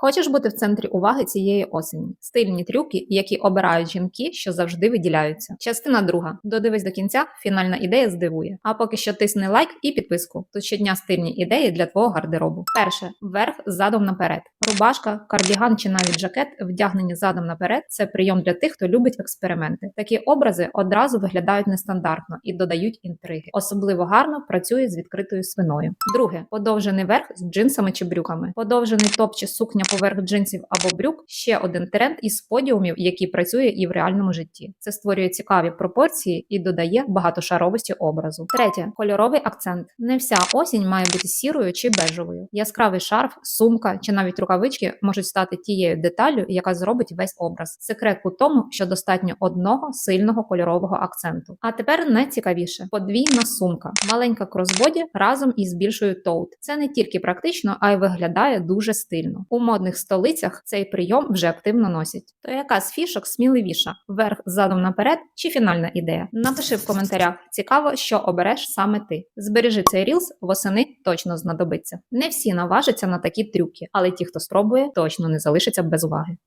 Хочеш бути в центрі уваги цієї осені? Стильні трюки, які обирають жінки, що завжди виділяються. Частина друга. Додивись до кінця, фінальна ідея здивує. А поки що тисни лайк і підписку. Тут щодня стильні ідеї для твого гардеробу. Перше верх задом наперед. Рубашка, кардіган чи навіть жакет, вдягнені задом наперед. Це прийом для тих, хто любить експерименти. Такі образи одразу виглядають нестандартно і додають інтриги. Особливо гарно працює з відкритою спиною. Друге подовжений верх з джинсами чи брюками. Подовжений топ чи сукня поверх джинсів або брюк ще один тренд із подіумів, який працює і в реальному житті. Це створює цікаві пропорції і додає багатошаровості образу. Третє кольоровий акцент. Не вся осінь має бути сірою чи бежевою. Яскравий шарф, сумка чи навіть рукавички можуть стати тією деталлю, яка зробить весь образ. Секрет у тому, що достатньо одного сильного кольорового акценту. А тепер найцікавіше подвійна сумка, маленька кросбоді разом із більшою тоут. Це не тільки практично, а й виглядає дуже стильно. У модних столицях цей прийом вже активно носять. То яка з фішок сміливіша? Верх задом наперед чи фінальна ідея? Напиши в коментарях. Цікаво, що обереш саме ти. Збережи цей рілс, восени точно знадобиться. Не всі наважаться на такі трюки, але ті, хто спробує, точно не залишиться без уваги.